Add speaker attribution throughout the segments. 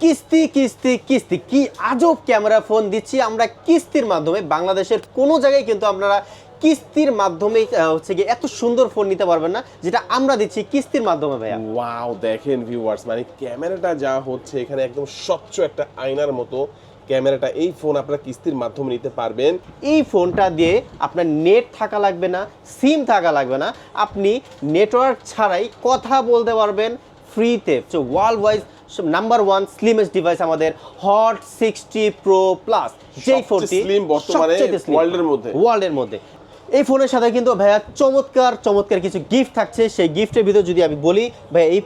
Speaker 1: কিস্তি কিস্তি কিস্তি। কি আজব ক্যামেরা ফোন দিচ্ছি আমরা কিস্তির মাধ্যমে। বাংলাদেশের কোনো জায়গায় কিন্তু আপনারা কিস্তির মাধ্যমে হচ্ছে কি এত সুন্দর ফোন নিতে পারবেন না যেটা আমরা দিচ্ছি কিস্তির মাধ্যমে ভাইয়া।
Speaker 2: ওয়াও দেখেন ভিউয়ার্স মানে ক্যামেরাটা যা হচ্ছে এখানে একদম স্বচ্ছ একটা আয়নার মতো ক্যামেরাটা এই ফোন আপনারা কিস্তির মাধ্যমে নিতে পারবেন।
Speaker 1: এই ফোনটা দিয়ে আপনার নেট থাকা লাগবে না সিম থাকা লাগবে না আপনি নেটওয়ার্ক ছাড়াই কথা বলতে পারবেন ফ্রিতে world wise number one slimmest device আমাদের হট সিক্সটি প্রো প্লাস
Speaker 2: সবচেয়ে
Speaker 1: ফোনটি
Speaker 2: স্লিম বর্তমানে ওয়ার্ল্ডের মধ্যে।
Speaker 1: ওয়ার্ল্ডের মধ্যে। এই ফোনের সাথে কিন্তু ভাইয়া চমৎকার চমৎকার কিছু গিফট থাকছে। সেই গিফটের ভিতরে যদি আমি বলি ভাইয়া এই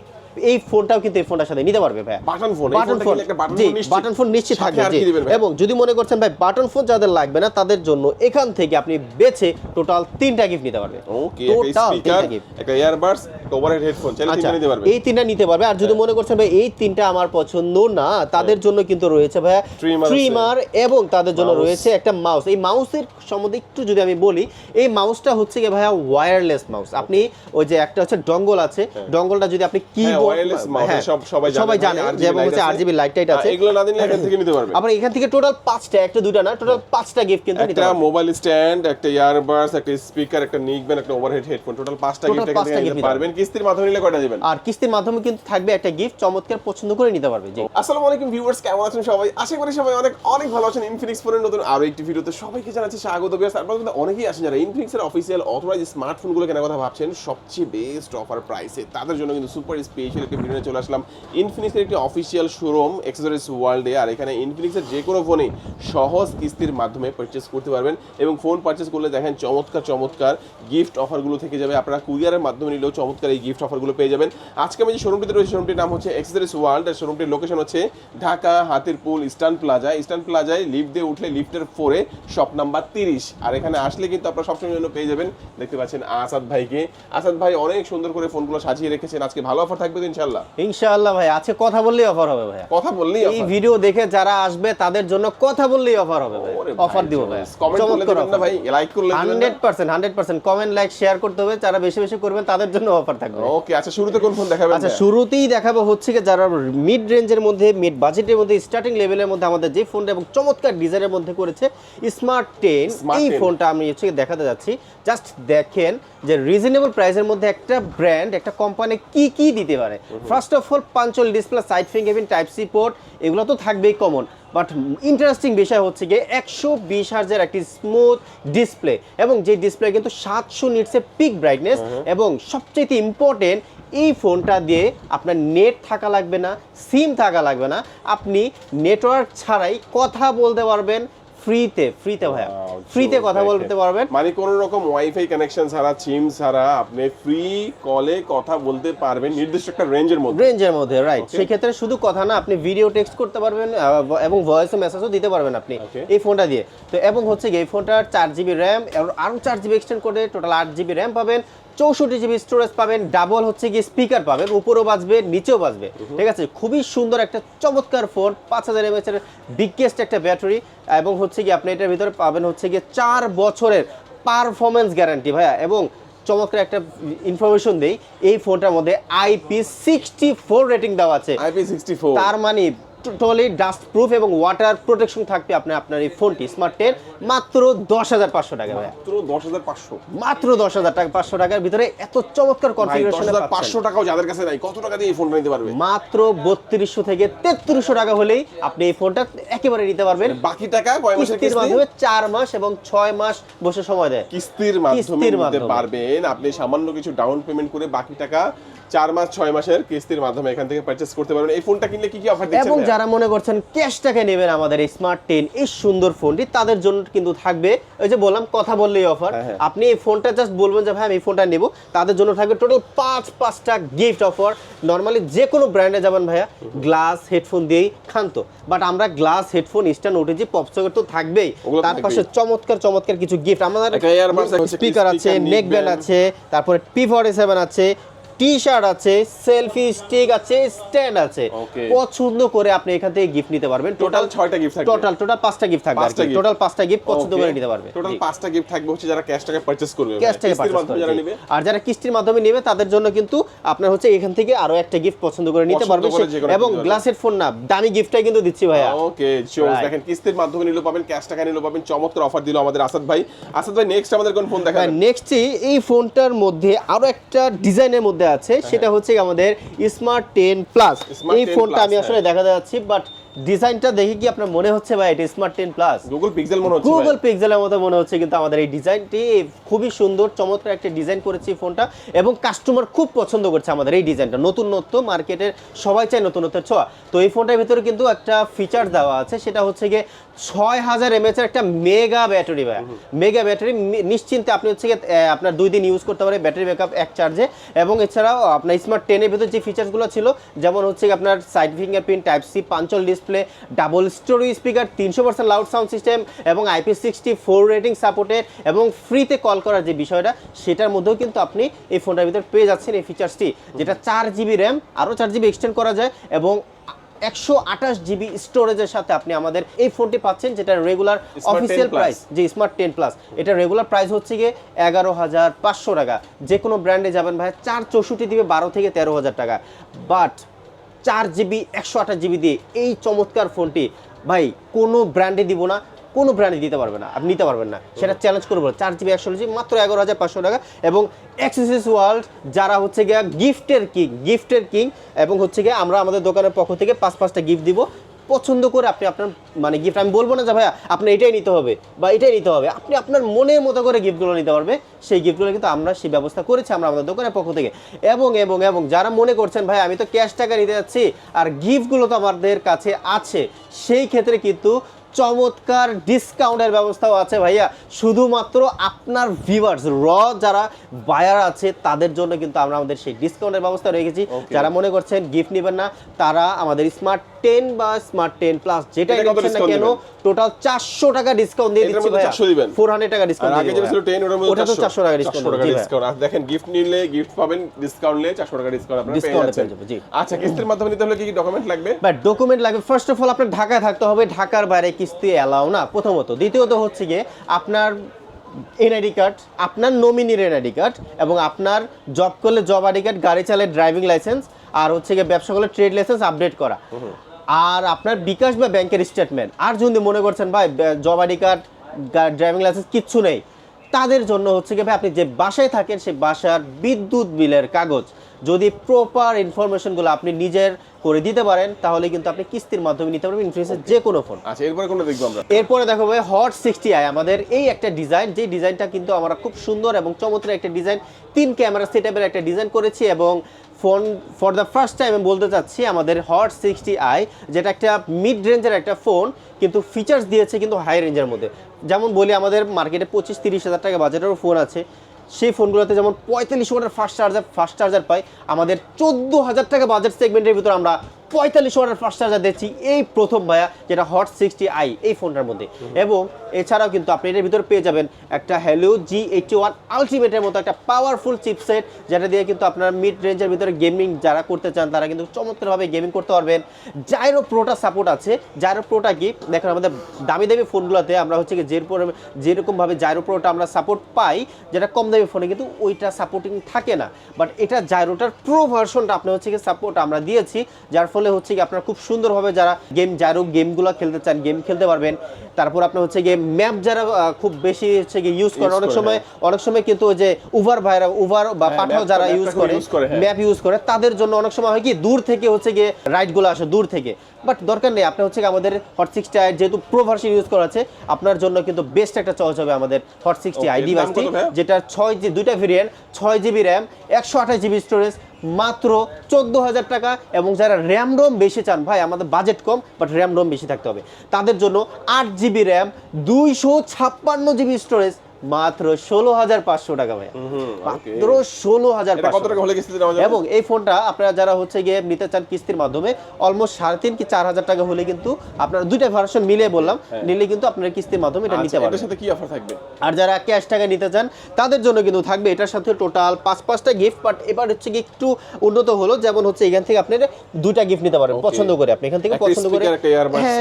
Speaker 1: এই ফোনটাও কিন্তু এই ফোনটার সাথে নিতে পারবে ভাইয়া।
Speaker 2: Button phone
Speaker 1: button phone. জি। বাটন ফোন নিশ্চিত থাকবে জি।
Speaker 2: ভাই?
Speaker 1: এবং যদি মনে করছেন ভাই বাটন ফোন যাদের লাগবে না তাদের জন্য এখান থেকে আপনি বেছে টোটাল তিনটা গিফট নিতে পারবে
Speaker 2: ওকে
Speaker 1: টোটাল
Speaker 2: স্পিকার
Speaker 1: তিনটা গিফট
Speaker 2: একটা ইয়ারবাডস ওভারহেড হেডফোন চাইলে
Speaker 1: আচ্ছা
Speaker 2: তিনটা নিতে পারবেন
Speaker 1: এই তিনটা নিতে পারবে। আর যদি মনে করছেন ভাই এই তিনটা আমার পছন্দ না তাদের জন্য কিন্তু রয়েছে ভাইয়া
Speaker 2: Trimmer
Speaker 1: ট্রিমার এবং তাদের জন্য রয়েছে একটা মাউস এই মাউসের সম্বন্ধে একটু যদি আমি বলি এই মাউসটা হচ্ছে কি ভাইয়া ওয়্যারলেস মাউস আপনি ওই যে একটা হচ্ছে ডঙ্গল আছে ডঙ্গলটা যদি আপনি কি
Speaker 2: wireless সব সবাই জানে।
Speaker 1: সবাই জানে যেমন হচ্ছে আরজিবি লাইট টাইট আছে।
Speaker 2: এগুলো না দিলে এখান থেকে নিতে পারবে।
Speaker 1: আবার এখান থেকে টোটাল পাঁচটা একটা দুইটা না টোটাল পাঁচটা গিফট কিন্তু নিতে
Speaker 2: একটা মোবাইল স্ট্যান্ড একটা ইয়ারবাডস একটা স্পিকার একটা নিকবেন একটা ওভারহেড হেডফোন টোটাল পাঁচটা গিফট এখান থেকে নিতে
Speaker 1: নিতে
Speaker 2: পারবেন। কিস্তির মাধ্যমে নিলে কয়টা দিবেন?
Speaker 1: আর কিস্তির মাধ্যমে কিন্তু থাকবে একটা গিফট চমৎকার পছন্দ করে নিতে পারবে জি।
Speaker 2: আসসালামু আলাইকুম ভিউয়ার্স কেমন আছেন সবাই? আশা করি সবাই অনেক অনেক ভালো আছেন। ইনফিনিক্স ফোনের নতুন আরও একটি ভিডিওতে সবাইকে জানাচ্ছি স্বাগত। ভিউয়ার্স তারপর কিন্তু অনেকেই আছেন যারা ইনফিনিক্স এর অফিসিয়াল অথরাইজ স্মার্টফোনগুলো কেনার কথা ভাবছেন। সবচেয়ে বেস্ট অফার প্রাইসে তাদের জন্য কিন্তু সুপার স্পেশাল একটি ভিডিও চলে আসলাম। ইনফিনিক্স এর একটি অফিসিয়াল শোরুম এক্সেসরিজ ওয়ার্ল্ডে আর এখানে ইনফিনিক্সের যে কোনো ফোনে সহজ কিস্তির মাধ্যমে পারচেস করতে পারবেন এবং ফোন পারচেস করলে দেখেন চমৎকার চমৎকার গিফট অফারগুলো থেকে যাবে। আপনারা কুরিয়ারের মাধ্যমে নিলেও চমৎকার এই গিফট অফারগুলো পেয়ে যাবেন। আজকে আমি যে শোরুমটিতে রয়েছে শোরুমটির নাম হচ্ছে এক্সেসরিজ ওয়ার্ল্ড আর শোরুমটির লোকেশন হচ্ছে Dhaka, Hatirpool eastern plaza eastern প্লাজায় লিফট দিয়ে উঠলে লিফটের ফোরে শপ নাম্বার তিরিশ। আর এখানে আসলে কিন্তু আপনারা সবসময় জন্য পেয়ে যাবেন। দেখতে পাচ্ছেন আসাদ ভাইকে। আসাদ ভাই অনেক সুন্দর করে ফোনগুলো সাজিয়ে রেখেছেন। আজকে ভালো অফার থাকবে তো ইনশাল্লাহ
Speaker 1: ইনশাআল্লাহ ভাই আছে কথা বললেই অফার হবে ভাইয়া।
Speaker 2: কথা বললেই
Speaker 1: এই ভিডিও দেখে যারা আসবে তাদের জন্য কথা বললেই অফার হবে ভাই অফার দিব ভাই
Speaker 2: কমেন্ট করলে দিবেন না ভাই লাইক করলে দিবেন
Speaker 1: hundred percent hundred percent comment like share করতে হবে। যারা বেশি বেশি করবেন তাদের জন্য অফার থাকবে
Speaker 2: ওকে আচ্ছা শুরুতে কোন ফোন দেখাবেন
Speaker 1: আচ্ছা শুরুতেই দেখাবো হচ্ছে কি যারা মিড রেঞ্জের মধ্যে মিড বাজেটের মধ্যে স্টার্টিং লেভেলের মধ্যে আমাদের যে ফোনটা এবং চমৎকার ডিজাইনের মধ্যে করেছে স্মার্ট টেন
Speaker 2: Smart
Speaker 1: এই ফোনটা আমি হচ্ছে দেখাতে যাচ্ছি। জাস্ট দেখেন যে রিজনেবল প্রাইসের মধ্যে একটা ব্র্যান্ড একটা কোম্পানি কি কি দিতে পারে? First of all punch hole display side fingerprint type C port এগুলো তো থাকবেই কমন বাট ইন্টারেস্টিং বিষয় হচ্ছে গিয়ে একশো বিশ হাজার একটি স্মুথ ডিসপ্লে এবং যে ডিসপ্লে কিন্তু সাতশো নিটসের পিক ব্রাইটনেস এবং সবচেয়ে ইম্পর্টেন্ট এই ফোনটা দিয়ে আপনার নেট থাকা লাগবে না সিম থাকা লাগবে না। আপনি নেটওয়ার্ক ছাড়াই কথা বলতে পারবেন ফ্রিতে ফ্রিতে ভাইয়া। ফ্রিতে কথা বলতে পারবেন।
Speaker 2: মানে কোন রকম ওয়াইফাই কানেকশন ছাড়া সিম ছাড়া আপনি ফ্রি কলে কথা বলতে পারবেন নির্দিষ্ট একটা রেঞ্জের মধ্যে।
Speaker 1: রেঞ্জের মধ্যে রাইট সেক্ষেত্রে শুধু কথা না আপনি ভিডিও টেক্সট করতে পারবেন এবং ভয়েস মেসেজও দিতে পারবেন আপনি. এই ফোনটা দিয়ে। তো এবং হচ্ছে এই ফোনটার চার জিবি র্যাম আরও চার জিবি এক্সটেন্ড করে টোটাল আট জিবি র্যাম পাবেন। চৌষট্টি জিবি স্টোরেজ পাবেন ডাবল হচ্ছে কি স্পিকার পাবেন উপরেও বাজবে নিচেও বাজবে। ঠিক আছে? খুবই সুন্দর একটা চমৎকার ফোন পাঁচ হাজার এমএচ এর বিগেস্ট একটা ব্যাটারি এবং হচ্ছে কি আপনি এটার ভিতরে পাবেন হচ্ছে গিয়ে চার বছরের পারফরমেন্স গ্যারান্টি ভাইয়া এবং চমৎকার একটা ইনফরমেশন দেই এই ফোনটার মধ্যে আইপি সিক্সটি ফোর রেটিং দেওয়া আছে।
Speaker 2: আইপি সিক্সটি ফোর
Speaker 1: তার মানে টোটালি ডাস্ট প্রুফ এবং ওয়াটার প্রোটেকশন থাকবে আপনার আপনার এই ফোনটি। স্মার্ট টেন মাত্র দশ হাজার পাঁচশো টাকা ভাইয়া।
Speaker 2: মাত্র দশ হাজার পাঁচশো।
Speaker 1: মাত্র দশ হাজার টাকা পাঁচশো টাকার ভিতরে এত চমৎকার কনফিগারেশন
Speaker 2: পাঁচশো টাকাও যাদের কাছে নাই কত টাকা দিয়ে এই ফোনটা নিতে পারবে?
Speaker 1: মাত্র বত্রিশশো থেকে তেত্রিশশো টাকা হলেই আপনি এই ফোনটা একেবারে নিতে পারবেন।
Speaker 2: বাকি টাকা কয় মাসের
Speaker 1: কিস্তির মাধ্যমে চার মাস এবং ছয় মাস বসে সময় দেয়।
Speaker 2: কিস্তির মাধ্যমে নিতে
Speaker 1: মাধ্যমে।
Speaker 2: পারবেন। আপনি সামান্য কিছু ডাউন পেমেন্ট করে বাকি টাকা চার মাস ছয় মাসের কিস্তির মাধ্যমে এখান থেকে পারচেস করতে পারবেন। এই ফোনটা কিনলে কি কি অফার দিচ্ছেন
Speaker 1: এবং যারা মনে করছেন ক্যাশ টাকা নেবেন আমাদের এই স্মার্ট টেন এই সুন্দর ফোনটি তাদের জন্য কিন্তু থাকবে ওই যে বললাম কথা বললেই অফার
Speaker 2: হ্যাঁ, হ্যাঁ।
Speaker 1: আপনি এই ফোনটা জাস্ট বলবেন যে ভাই আমি এই ফোনটা নেব। তাদের জন্য থাকবে টোটাল পাঁচ পাঁচটা গিফট অফার নর্মালি যে কোনো ব্র্যান্ডে যাবেন ভাইয়া গ্লাস হেডফোন দিয়েই খান্ত। বাট আমরা glass headphone stand OTG popsocket তো থাকবেই। তার পাশে চমৎকার চমৎকার কিছু গিফট আমাদের স্পিকার আছে নেক ব্যান্ড আছে তারপরে পি ফর্টি সেভেন আছে টি শার্ট আছে সেলফি স্টিক আছে স্ট্যান্ড আছে। পছন্দ করে আপনি এখান থেকে গিফট নিতে পারবেন।
Speaker 2: টোটাল গিফট থাকবে।
Speaker 1: টোটাল টোটাল গিফট থাকবে টোটাল গিফট পছন্দ করে নিতে পারবে।
Speaker 2: টোটাল গিফট থাকবে হচ্ছে যারা ক্যাশ টাকা পারচেজ করবে
Speaker 1: ক্যাশ করে,
Speaker 2: যারা নেবে।
Speaker 1: আর যারা কিস্তির মাধ্যমে নেবে তাদের জন্য কিন্তু আপনার হচ্ছে এখান থেকে আরও একটা গিফট পছন্দ করে নিতে পারবে এবং গ্লাসের ফোন না দামি গিফটটাই কিন্তু দিচ্ছি ভাইয়া।
Speaker 2: ওকে দেখেন কিস্তির মাধ্যমে নিলেও পাবেন ক্যাশ টাকা নিলেও পাবেন চমৎকার অফার দিল আমাদের আসাদ ভাই। আসাদ ভাই নেক্সট আমাদের কোন ফোন দেখাবেন?
Speaker 1: নেক্সট এই ফোনটার মধ্যে আরও একটা ডিজাইনের মধ্যে আছে সেটা হচ্ছে আমাদের স্মার্ট টেন প্লাস
Speaker 2: হ্যাঁ।
Speaker 1: এই ফোনটা আমি আসলে দেখা যাচ্ছি বাট ডিজাইনটা দেখে কি আপনার মনে হচ্ছে ভাই এটা smart ten plus
Speaker 2: Google Pixel মনে হচ্ছে
Speaker 1: গুগল। পিক্সেলের মতো মনে হচ্ছে কিন্তু আমাদের এই ডিজাইনটি। খুবই সুন্দর চমৎকার একটা ডিজাইন করেছি ফোনটা এবং কাস্টমার খুব পছন্দ করছে আমাদের এই ডিজাইনটা। নতুন নতুনত্ব মার্কেটের সবাই চায় নতুনত্বের ছোঁয়া। তো এই ফোনটার ভিতরে কিন্তু একটা ফিচার দেওয়া আছে সেটা হচ্ছে গিয়ে ছয় হাজার এমএচ এর একটা মেগা ব্যাটারি ভাই। মেগা ব্যাটারি নিশ্চিন্তে আপনি হচ্ছে গিয়ে আপনার দুই দিন ইউজ করতে পারে ব্যাটারি ব্যাকআপ এক চার্জে এবং এছাড়াও আপনার স্মার্ট টেনের ভিতরে যে ফিচার্সগুলো ছিল যেমন হচ্ছে আপনার side fingerprint type C punch hole display double story speaker তিনশো পার্সেন্ট লাউড সাউন্ড সিস্টেম এবং IP sixty four rating supported এবং ফ্রিতে কল করার যে বিষয়টা সেটার মধ্যেও কিন্তু আপনি এই ফোনটার ভিতরে পেয়ে যাচ্ছেন এই ফিচার্সটি যেটা চার জিবি র্যাম আরও চার জিবি এক্সটেন্ড করা যায় এবং একশো আঠাশ জিবি স্টোরেজের সাথে আপনি আমাদের এই ফোনটি পাচ্ছেন যেটা রেগুলার অফিসিয়াল প্রাইস যে স্মার্ট টেন প্লাস এটা রেগুলার প্রাইস হচ্ছে গিয়ে এগারো হাজার পাঁচশো টাকা। যে কোনো ব্র্যান্ডে যাবেন ভাই চার চৌষট্টি দিবে বারো থেকে তেরো হাজার টাকা। বাট চার জিবি, একশো আঠাশ জিবি দিয়ে এই চমৎকার ফোনটি, ভাই, কোনো ব্র্যান্ডে দিব না, কোনো ব্র্যান্ডে দিতে পারবে না, আপনি নিতে পারবেন না। সেটা চ্যালেঞ্জ করব চার জিবি, একশো জিবি, মাত্র এগারো হাজার পাঁচশো টাকা এবং এক্সেসিস ওয়ার্ল্ড যারা হচ্ছে গিয়ে গিফটের কিং গিফটের কিং এবং হচ্ছে গিয়ে আমরা আমাদের দোকানের পক্ষ থেকে পাঁচ, পাঁচটা গিফট দিব। পছন্দ করে আপনি আপনার মানে গিফট আমি বলব না যে ভাইয়া, আপনার এটাই নিতে হবে বা এটাই নিতে হবে। আপনি আপনার মনের মতো করে গিফটগুলো নিতে পারবে। সেই গিফটগুলো কিন্তু আমরা সেই ব্যবস্থা করেছি আমরা আমাদের দোকানের পক্ষ থেকে। এবং এবং এবং যারা মনে করছেন ভাই আমি তো ক্যাশ টাকা নিতে যাচ্ছি, আর গিফটগুলো তো আমাদের কাছে আছে, সেই ক্ষেত্রে কিন্তু চমৎকার ডিসকাউন্টের ব্যবস্থাও আছে ভাইয়া। শুধুমাত্র আপনার ভিউয়ার্স র যারা বায়ার আছে তাদের জন্য কিন্তু আমরা আমাদের সেই ডিসকাউন্টের ব্যবস্থা রেখেছি. যারা মনে করছেন গিফট নেবেন না তারা আমাদের স্মার্ট টেন বা স্মার্ট টেন প্লাস যেটাই নিচ্ছেন না কেন টোটাল চারশো টাকা ডিসকাউন্ট দিয়ে দিচ্ছি ভাইয়া।
Speaker 2: 400 দিবেন?
Speaker 1: ফোর হান্ড্রেড টাকা ডিসকাউন্ট
Speaker 2: আগে যেটা ছিল 10
Speaker 1: ওটা তো চারশো। টাকা ডিসকাউন্ট
Speaker 2: 400 টাকা ডিসকাউন্ট আর দেখেন গিফট নিলে গিফট পাবেন ডিসকাউন্ট নিলে 400 টাকা ডিসকাউন্ট আপনারা যাচ্ছেন।
Speaker 1: পেয়ে যাবেন, জি।
Speaker 2: আচ্ছা কিস্তির মাধ্যমে নিতে হলে কি কি ডকুমেন্ট লাগবে?
Speaker 1: ডকুমেন্ট লাগবে। ফার্স্ট অফ অল আপনার ঢাকায় থাকতে হবে। ঢাকার বাইরে কিস্তি অ্যালাউ না। প্রথমত। দ্বিতীয়ত হচ্ছে গিয়ে আপনার এনআইডি কার্ড আপনার নমিনির এনআইডি কার্ড এবং আপনার জব করলে জব আইডি কার্ড গাড়ি চালে ড্রাইভিং লাইসেন্স আর হচ্ছে গিয়ে ব্যবসা করলে ট্রেড লাইসেন্স আপডেট করা। আর আপনার বিকাশ বা ব্যাংকের স্টেটমেন্ট আর যদি মনে করছেন ভাই job ID card driving licence কিচ্ছু নেই। তাদের জন্য হচ্ছে কি ভাই আপনি যে বাসায় থাকেন সেই বাসার বিদ্যুৎ বিলের কাগজ যদি প্রপার ইনফরমেশনগুলো আপনি নিজের করে দিতে পারেন তাহলে কিন্তু আপনি কিস্তির মাধ্যমে নিতে পারবেন ইনফ্লুয়েন্সের যে কোনো ফোন
Speaker 2: আচ্ছা এরপরে কোনটা দেখব আমরা?
Speaker 1: এরপরে দেখো ভাই হট সিক্সটি আই আমাদের এই একটা ডিজাইন যে ডিজাইনটা কিন্তু আমরা খুব সুন্দর এবং চমৎকার একটা ডিজাইন তিন ক্যামেরা সেটআপের একটা ডিজাইন করেছি এবং phone for the first time আমি বলতে চাচ্ছি আমাদের হট সিক্সটি আই যেটা একটা মিড রেঞ্জের একটা ফোন কিন্তু ফিচার্স দিয়েছে কিন্তু হাই রেঞ্জের মধ্যে। যেমন বলি আমাদের মার্কেটে পঁচিশ তিরিশ হাজার টাকা বাজেটেরও ফোন আছে। সেই ফোনগুলোতে যেমন পঁয়তাল্লিশ ওয়াটের ফার্স্ট চার্জার ফার্স্ট চার্জার পাই। আমাদের চোদ্দ হাজার টাকা বাজেট সেগমেন্টের ভিতরে আমরা পঁয়তাল্লিশ ওয়াটের ফাস্ট চার্জার দিচ্ছি এই প্রথম ভাইয়া, যেটা হট সিক্সটি আই এই ফোনটার মধ্যে। এবং এছাড়াও কিন্তু আপনি এটার ভিতরে পেয়ে যাবেন একটা হ্যালো জি এইটি ওয়ান আলটিমেটের মতো একটা পাওয়ারফুল চিপসেট যেটা দিয়ে কিন্তু আপনার মিড রেঞ্জের ভিতরে গেমিং যারা করতে চান, তারা কিন্তু চমৎকারভাবে গেমিং করতে পারবেন। জাইরো প্রোটা সাপোর্ট আছে। জাইরো প্রোটা কি? দেখেন আমাদের দামি দামি ফোনগুলোতে আমরা হচ্ছে কি যেরকম, যেরকমভাবে জাইরো প্রোটা আমরা সাপোর্ট পাই, যেটা কম দামি ফোনে কিন্তু ওইটা সাপোর্টিং থাকে না। বাট এটা জাইরোটার প্রো ভার্সনটা আপনি হচ্ছে কি সাপোর্ট আমরা দিয়েছি, যার ফলে হচ্ছে কি আপনারা খুব সুন্দরভাবে যারা গেম জাইরো গেমগুলো খেলতে চান গেম খেলতে পারবেন। তারপর আপনার হচ্ছে গিয়ে ম্যাপ যারা খুব বেশি হচ্ছে গিয়ে ইউজ করে অনেক সময় অনেক সময় কিন্তু ওই যে উভার ভাইরা উভার বা
Speaker 2: হ্যাঁ,
Speaker 1: পাঠাও যারা ইউজ করে
Speaker 2: হ্যাঁ।
Speaker 1: ম্যাপ ইউজ করে তাদের জন্য অনেক সময় হয় কি দূর থেকে হচ্ছে গিয়ে রাইডগুলো আসে দূর থেকে। বাট দরকার নেই আপনি হচ্ছে আমাদের হট সিক্সটি আই যেহেতু প্রো ভার্সন ইউজ করা আছে আপনার জন্য কিন্তু বেস্ট একটা চয়েস হবে আমাদের হট সিক্সটি আই ডিভাইসটি যেটা ছয় জি দুইটা ভেরিয়েন্ট ছয় জিবি র্যাম একশো আঠাশ জিবি স্টোরেজ মাত্র চোদ্দ হাজার টাকা এবং যারা র্যাম রোম বেশি চান, ভাই, আমাদের বাজেট কম বাট র্যাম রোম বেশি থাকতে হবে। তাদের জন্য আট জিবি র্যাম দুইশো ছাপ্পান্ন জিবি স্টোরেজ মাত্র ষোলো হাজার পাঁচশো টাকা ভাই মাত্র ষোলো হাজার
Speaker 2: কত টাকা হলে কিস্তিতে
Speaker 1: এবং এই ফোনটা আপনারা যারা হচ্ছে গিয়ে নিতে চান কিস্তির মাধ্যমে অলমোস্ট সাড়ে তিন কি চার হাজার টাকা হলে কিন্তু আপনারা দুইটা ভার্সন মিলে বললাম নিলে কিন্তু আপনারা কিস্তির মাধ্যমে এটা নিতে
Speaker 2: আচ্ছা,
Speaker 1: পারবেন।
Speaker 2: সাথে কি অফার থাকবে?
Speaker 1: আর যারা ক্যাশ টাকা নিতে চান তাদের জন্য কিন্তু থাকবে এটার সাথে টোটাল পাঁচ পাঁচটা গিফট বাট এবার হচ্ছে কি একটু উন্নত হলো যেমন হচ্ছে এখান থেকে আপনি দুইটা গিফট নিতে
Speaker 2: Okay.
Speaker 1: পছন্দ করে আপনি। এখান থেকে পছন্দ করে হ্যাঁ,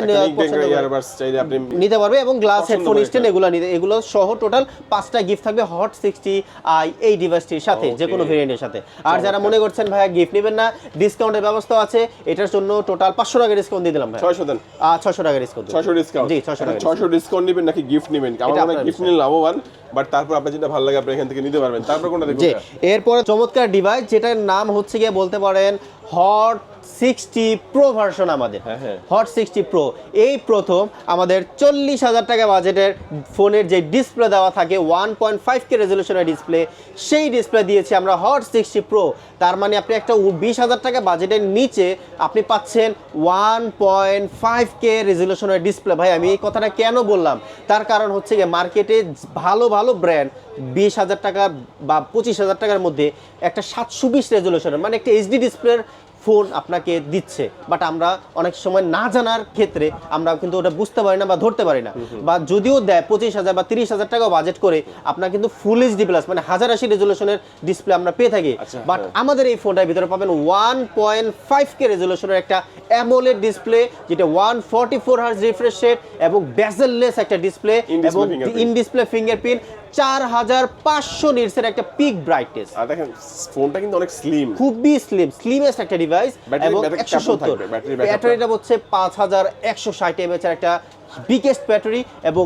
Speaker 1: নিতে পারবে এবং গ্লাস হেডফোন স্ট্যান্ড এগুলো নিতে এগুলো সহ টোটাল পাঁচটা গিফট থাকবে হট সিক্সটি আই এই ডিভাইসটির সাথে যে কোনো ভেরিয়েন্টের সাথে। আর যারা মনে করছেন ভাইয়া গিফট নেবেন না ডিসকাউন্টের ব্যবস্থা আছে এটার জন্য টোটাল পাঁচশো টাকা ডিসকাউন্ট দিয়ে দিলাম ভাই
Speaker 2: ছয়শো দেন।
Speaker 1: ছশো টাকা ডিসকাউন্ট
Speaker 2: ছয়শো ডিসকাউন্ট
Speaker 1: জি ছশো টাকা
Speaker 2: ছয়শো ডিসকাউন্ট নেবেন নাকি গিফট নেবেন? আমার গিফট নিলে লাভবান বাট তারপর আপনার যেটা ভালো লাগে আপনি এখান থেকে নিতে পারবেন। তারপর কোনটা
Speaker 1: যে
Speaker 2: দেখবেন
Speaker 1: এরপরে চমৎকার ডিভাইস যেটার নাম হচ্ছে গিয়ে বলতে পারেন হট সিক্সটি প্রো ভার্সন আমাদের।
Speaker 2: হ্যাঁ, হ্যাঁ।
Speaker 1: হট সিক্সটি প্রো এই প্রথম আমাদের চল্লিশ হাজার টাকা বাজেটের ফোনের যে ডিসপ্লে দেওয়া থাকে ওয়ান পয়েন্ট ফাইভ কে রেজলিউশনের ডিসপ্লে সেই ডিসপ্লে দিয়েছি আমরা হট সিক্সটি প্রো তার মানে আপনি একটা বিশ হাজার টাকা বাজেটের নিচে আপনি পাচ্ছেন ওয়ান পয়েন্ট ফাইভ কে রেজলিউশনের ডিসপ্লে ভাই আমি এই কথাটা কেন বললাম? তার কারণ হচ্ছে গিয়ে মার্কেটে ভালো ভালো ব্র্যান্ড বিশ হাজার টাকা বা পঁচিশ হাজার টাকার মধ্যে একটা সাতশো বিশ রেজলিউশনের মানে একটা এইচডি ডিসপ্লের ফোন আপনাকে দিচ্ছে বাট আমরা অনেক সময় না জানার ক্ষেত্রে আমরা কিন্তু ওটা বুঝতে পারি না বা ধরতে পারি না। বা যদিও দেয় পঁচিশ হাজার বা তিরিশ হাজার টাকা বাজেট করে আপনার কিন্তু ফুল এইচডি প্লাস মানে হাজার আশি রেজলিউশনের ডিসপ্লে আমরা পেয়ে থাকি।
Speaker 2: আচ্ছা,
Speaker 1: বাট
Speaker 2: হ্যাঁ।
Speaker 1: আমাদের এই ফোনটার ভিতরে পাবেন ওয়ান পয়েন্ট ফাইভ কে রেজলিউশনের একটা অ্যামোলেড ডিসপ্লে যেটা one forty four hertz refresh rate এবং বেজেললেস একটা ডিসপ্লে এবং ইন ডিসপ্লে ফিঙ্গারপ্রিন্ট চার হাজার পাঁচশো নিটসের একটা পিক ব্রাইটনেস
Speaker 2: আর দেখেন ফোনটা কিন্তু অনেক স্লিম
Speaker 1: খুবই স্লিম স্লিমেস্ট একটা ডিভাইস এবং একশো সত্তর? ব্যাটারিটা হচ্ছে পাঁচ হাজার একশো ষাট এমএচ এর একটা বিগেস্ট ব্যাটারি এবং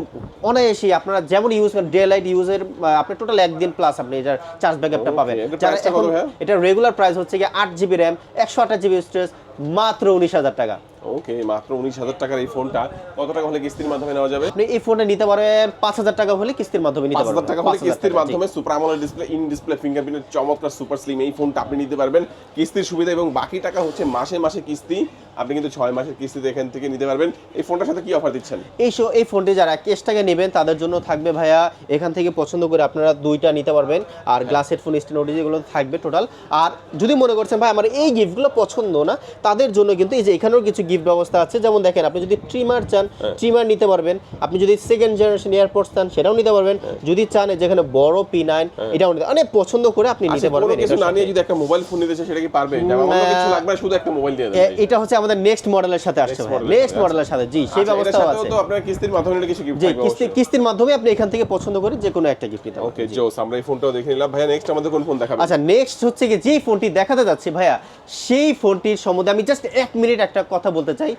Speaker 1: অনায়াসেই আপনারা যেমন ইউজ করেন ডে লাইট ইউজের আপনি টোটাল একদিন প্লাস আপনি এটার চার্জ ব্যাকআপটা পাবেন। যারা এখন এটা রেগুলার প্রাইস হচ্ছে গিয়ে আট জিবি র্যাম একশো আঠাশ জিবি স্টোরেজ মাত্র উনিশ হাজার টাকা।
Speaker 2: ওকে মাত্র উনিশ হাজার টাকার এই ফোনটা। কত টাকা হলে কিস্তির মাধ্যমে নেওয়া যাবে?
Speaker 1: আপনি এই ফোনটা নিতে পারেন পাঁচ হাজার টাকা হলে কিস্তির মাধ্যমে নিতে
Speaker 2: পাঁচ
Speaker 1: পারবেন।
Speaker 2: হাজার টাকা হলে কিস্তির মাধ্যমে সুপার আমলের ডিসপ্লে ইন ডিসপ্লে ফিঙ্গারপ্রিন্টের চমৎকার সুপার স্লিম এই ফোনটা আপনি নিতে পারবেন। কিস্তির সুবিধা এবং বাকি টাকা হচ্ছে মাসে মাসে কিস্তি। আপনি কিন্তু ছয় মাসের কিস্তিতে এখান থেকে নিতে পারবেন। এই ফোনটার সাথে কি অফার দিচ্ছেন?
Speaker 1: এই শো এই ফোনটি যারা ক্যাশ টাকা নেবেন তাদের জন্য থাকবে ভাইয়া এখান থেকে পছন্দ করে আপনারা দুইটা নিতে পারবেন। আর গ্লাস হেডফোন স্টেন ওডি যেগুলো থাকবে টোটাল আর যদি মনে করছেন ভাই আমার এই গিফটগুলো পছন্দ না তাদের জন্য কিন্তু এই যে এখানেও কিছু গিফট ব্যবস্থা আছে। যেমন দেখেন আপনি যদি ট্রিমার চান ট্রিমার নিতে পারবেন। আপনি যদি সেকেন্ড জেনারেশন এয়ারপোর্টস চান সেটাও নিতে পারবেন। যদি চান যেখানে বড় পি নাইন এটাও নিতে অনেক পছন্দ করে আপনি নিতে
Speaker 2: আচ্ছা,
Speaker 1: পারবেন
Speaker 2: কিছু না নিয়ে যদি একটা মোবাইল ফোন নিতে সেটা কি পারবে? যেমন অন্য
Speaker 1: উম,
Speaker 2: কিছু লাগবে শুধু একটা মোবাইল দিয়ে দেবেন
Speaker 1: এটা হচ্ছে আমাদের নেক্সট মডেলের সাথে আসছে নেক্সট মডেলের সাথে জি সেই ব্যবস্থাও আছে।
Speaker 2: তো আপনার কিস্তির মাধ্যমে কিছু গিফট
Speaker 1: যে কিস্তি কিস্তির মাধ্যমে আপনি এখান থেকে পছন্দ করে যে কোনো একটা গিফট নিতে পারবেন।
Speaker 2: ওকে জোস আমরা এই ফোনটাও দেখে নিলাম। ভাইয়া নেক্সট আমাদের কোন ফোন দেখাবেন?
Speaker 1: আচ্ছা নেক্সট হচ্ছে কি যেই ফোনটি দেখাতে যাচ্ছি ভাইয়া সেই ফোনটির সম্বন্ধে আমি জাস্ট এক মিনিট একটা কথা বলতে চাই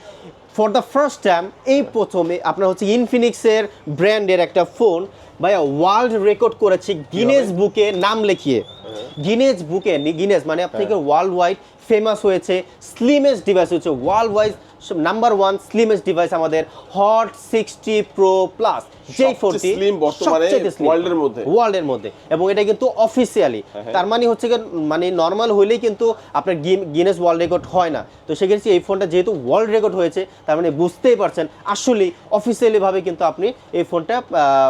Speaker 1: ফর দ্য ফার্স্ট টাইম এই প্রথমে আপনার হচ্ছে ইনফিনিক্সের ব্র্যান্ডের একটা ফোন ভাইয়া ওয়ার্ল্ড রেকর্ড করেছে গিনেস বুকে নাম লিখিয়ে। গিনেস বুকে গিনেস মানে আপনাকে ওয়ার্ল্ড ওয়াইড ফেমাস হয়েছে স্লিমেস্ট ডিভাইস হচ্ছে world wise number one slimmest device আমাদের হট সিক্সটি প্রো প্লাস ফোনটি
Speaker 2: slim এর মধ্যে।
Speaker 1: ওয়ার্ল্ডের মধ্যে। এবং এটা কিন্তু অফিসিয়ালি
Speaker 2: হ্যাঁ,
Speaker 1: তার মানে হচ্ছে গিয়ে মানে নর্মাল হইলেই কিন্তু আপনার গিনেস ওয়ার্ল্ড রেকর্ড হয় না। তো সেক্ষেত্রে এই ফোনটা যেহেতু ওয়ার্ল্ড রেকর্ড হয়েছে তার মানে বুঝতেই পারছেন আসলেই অফিসিয়ালি ভাবে কিন্তু আপনি এই ফোনটা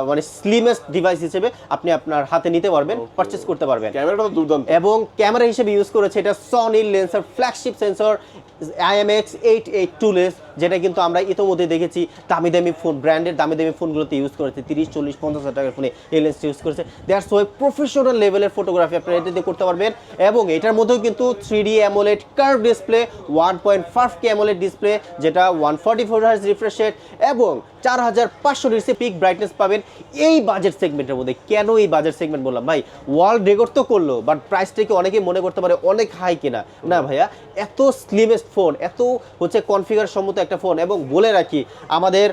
Speaker 1: মানে স্লিমেস্ট ডিভাইস হিসেবে আপনি আপনার হাতে নিতে পারবেন পারচেস করতে পারবেন।
Speaker 2: ক্যামেরাটা দুর্দান্ত।
Speaker 1: এবং ক্যামেরা হিসেবে ইউজ করেছে এটা Sony Lancer flagship sensor IMX eight eight two lens যেটা কিন্তু আমরা ইতোমধ্যে দেখেছি দামি দামি ফোন ব্র্যান্ডের দামি দামি ফোনগুলোতে ইউজ করেছে, তিরিশ, চল্লিশ, পঞ্চাশ হাজার টাকার ফোনে এই লেন্সটা ইউজ করেছে দ্যাটস ওয়াই প্রফেশনাল লেভেলের ফটোগ্রাফি আপনারা এটা দিয়ে করতে পারবেন। এবং এটার মধ্যেও কিন্তু three D AMOLED curve display one point five K AMOLED display যেটা one forty four hertz refresh rate এবং চার হাজার পাঁচশো নিচে পিক ব্রাইটনেস পাবেন। এই বাজেট সেগমেন্টের মধ্যে কেন এই বাজেট সেগমেন্ট বললাম? ভাই ওয়ার্ল্ড রেকর্ড তো করল বাট প্রাইসটাকে অনেকেই মনে করতে পারে অনেক হাই কিনা। না ভাইয়া, এত স্লিমেস্ট ফোন এত হচ্ছে কনফিগার সম্মত একটা ফোন এবং বলে রাখি, আমাদের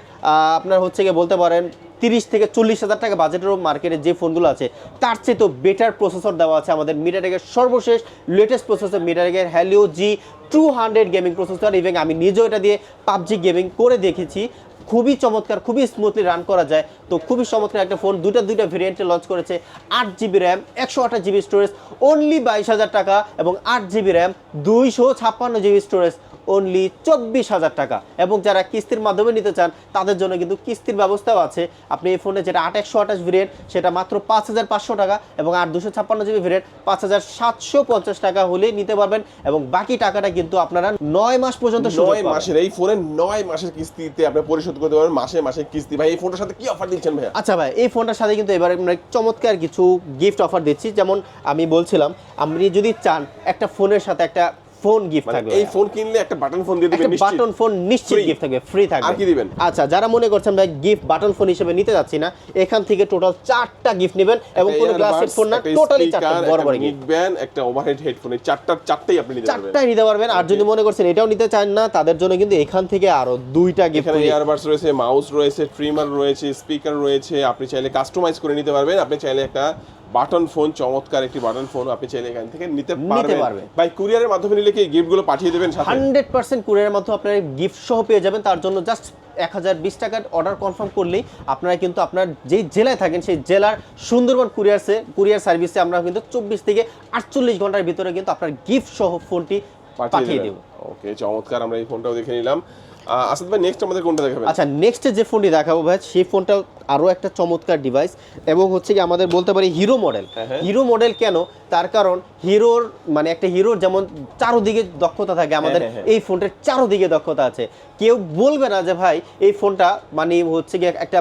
Speaker 1: আপনার হচ্ছে গিয়ে বলতে পারেন তিরিশ থেকে চল্লিশ হাজার টাকা বাজেটেরও মার্কেটে যে ফোনগুলো আছে, তার চেয়ে তো বেটার প্রসেসর দেওয়া আছে আমাদের মিটারেকের সর্বশেষ latest processor মিটারেকের Helio G two hundred gaming processor even আমি নিজেও এটা দিয়ে পাবজি গেমিং করে দেখেছি। খুবই চমৎকার, খুবই স্মুথলি রান করা যায়। তো খুবই চমৎকার একটা ফোন দুইটা দুইটা ভেরিয়েন্টে লঞ্চ করেছে, আট জিবি র্যাম একশো আঠাশ জিবি স্টোরেজ অনলি বাইশ হাজার টাকা এবং আট জিবি র্যাম দুইশো ছাপ্পান্ন জিবি স্টোরেজ অনলি চব্বিশ হাজার টাকা। এবং যারা কিস্তির মাধ্যমে নিতে চান তাদের জন্য কিন্তু কিস্তির ব্যবস্থাও আছে। আপনি এই ফোনে যেটা আট একশো আঠাশ ভেরিয়েন্ট সেটা মাত্র পাঁচ হাজার পাঁচশো টাকা এবং আট দুশো ছাপ্পান্ন জিবি ভেরিয়েন্ট পাঁচ হাজার সাতশো পঞ্চাশ টাকা হলেই নিতে পারবেন। এবং বাকি টাকাটা কিন্তু আপনারা নয় মাস পর্যন্ত
Speaker 2: নয় মাসের এই ফোনের নয় মাসের কিস্তিতে আপনি পরিশোধ করতে পারবেন মাসে মাসে কিস্তি। ভাই এই ফোনটার সাথে কি অফার দিচ্ছেন ভাই
Speaker 1: আচ্ছা ভাই এই ফোনটার সাথে কিন্তু এবারে আমরা চমৎকার কিছু গিফট অফার দিচ্ছি। যেমন আমি বলছিলাম আপনি যদি চান একটা ফোনের সাথে একটা ফোন গিফট
Speaker 2: মানে
Speaker 1: থাকবে
Speaker 2: এই ফোন কিনলে একটা বাটন ফোন দিয়ে দিবেন নিশ্চিত।
Speaker 1: বাটন ফোন নিশ্চিত গিফট থাকবে ফ্রি থাকবে।
Speaker 2: আর কি দিবেন?
Speaker 1: আচ্ছা যারা মনে করছেন ভাই গিফট বাটন ফোন হিসেবে নিতে যাচ্ছি না এখান থেকে টোটাল চারটা গিফট নেবেন এবং কোনো গ্লাস ফোন না টোটালি চারটা বড় বড় গিফট
Speaker 2: mic একটা ওভারহেড হেডফোন এই চারটার চারটাই আপনি নিতে পারবেন।
Speaker 1: চারটাই নিতে পারবেন। আর যদি মনে করছেন এটাও নিতে চান না তাদের জন্য কিন্তু এখান থেকে আরও দুইটা গিফট
Speaker 2: এখানে ইয়ারবাডস রয়েছে মাউস রয়েছে ট্রিমার রয়েছে স্পিকার রয়েছে আপনি চাইলে কাস্টমাইজ করে নিতে পারবেন। আপনি চাইলে একটা বাটন ফোন চমৎকার একটি বাটন ফোন আপনি চাইলে এখান থেকে নিতে পারবেন। ভাই কুরিয়ারের মাধ্যমে নিলে কি গিফটগুলো পাঠিয়ে দেবেন
Speaker 1: হান্ড্রেড পার্সেন্ট কুরিয়ারের মাধ্যমে আপনারা গিফট সহ পেয়ে যাবেন। তার জন্য জাস্ট এক হাজার বিশ টাকার অর্ডার কনফার্ম করলেই আপনারা কিন্তু আপনার যেই জেলায় থাকেন সেই জেলার সুন্দরবন কুরিয়ারসে কুরিয়ার সার্ভিসে আমরা কিন্তু চব্বিশ থেকে আটচল্লিশ ঘণ্টার ভিতরে কিন্তু আপনার গিফট সহ ফোনটি পাঠিয়ে দেবো।
Speaker 2: ওকে চমৎকার আমরা এই ফোনটাও দেখে নিলাম। আসাদ ভাই নেক্সট আমাদের কোনটা দেখাবেন
Speaker 1: আচ্ছা নেক্সট যে ফোনটি দেখাবো ভাই সেই ফোনটা আরও একটা চমৎকার ডিভাইস এবং হচ্ছে কি আমাদের বলতে পারি হিরো মডেল
Speaker 2: হ্যাঁ, হ্যাঁ।
Speaker 1: হিরো মডেল কেন তার কারণ হিরোর মানে একটা হিরোর যেমন চারোদিকে দক্ষতা থাকে আমাদের
Speaker 2: হ্যাঁ, হ্যাঁ।
Speaker 1: এই ফোনটার চারোদিকে দক্ষতা আছে কেউ বলবে না যে ভাই এই ফোনটা মানে হচ্ছে কি একটা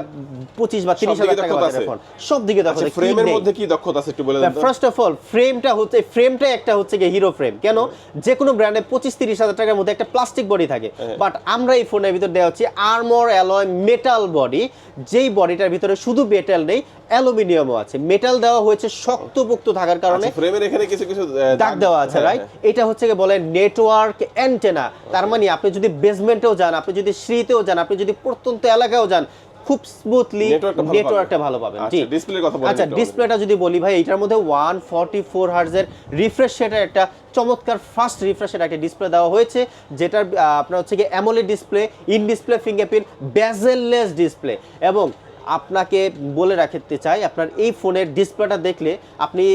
Speaker 1: পঁচিশ বা তিরিশ হাজার টাকা বাজারের ফোন। সব দিকে দক্ষতা
Speaker 2: ফ্রেমের মধ্যে কি দক্ষতা আছে একটু বলে দেন
Speaker 1: ফার্স্ট অফ অল ফ্রেমটা হচ্ছে ফ্রেমটা একটা হচ্ছে গিয়ে হিরো ফ্রেম কেন? যে কোনো ব্র্যান্ডে পঁচিশ তিরিশ হাজার টাকার মধ্যে একটা প্লাস্টিক বডি থাকে।
Speaker 2: হ্যাঁ।
Speaker 1: বাট আমরা এই ফোনের ভিতর দেওয়া হচ্ছে আর্মর অ্যালয় মেটাল বডি যেই বডিটার ভিতরে শুধু মেটাল নেই অ্যালুমিনিয়ামও আছে। মেটাল দেওয়া হয়েছে শক্তপোক্ত থাকার কারণে।
Speaker 2: আচ্ছা, ফ্রেমের এখানে কিছু কিছু
Speaker 1: দাগ দেওয়া আছে
Speaker 2: হ্যাঁ,
Speaker 1: রাইট
Speaker 2: হ্যাঁ।
Speaker 1: এটা হচ্ছে কি বলে নেটওয়ার্ক অ্যান্টেনা তার মানে আপনি যদি বেসমেন্টেও যান আপনি যদি শ্রীতেও যান আপনি যদি প্রত্যন্ত এলাকায়ও যান খুব স্মুথলি
Speaker 2: নেটওয়ার্কটা ভালো পাবেন। আচ্ছা,
Speaker 1: জি।
Speaker 2: ডিসপ্লের কথা বলি
Speaker 1: আচ্ছা ডিসপ্লেটা যদি বলি ভাই এটার মধ্যে ওয়ান ফর্টি ফোর হার্জের রিফ্রেশ সেটার একটা চমৎকার ফাস্ট রিফ্রেশের একটা ডিসপ্লে দেওয়া হয়েছে যেটার আপনার হচ্ছে কি AMOLED display in display fingerprint bezelless display এবং আপনাকে বলে রাখতে চাই, আপনার এই ফোনের ডিসপ্লেটা দেখলে আপনি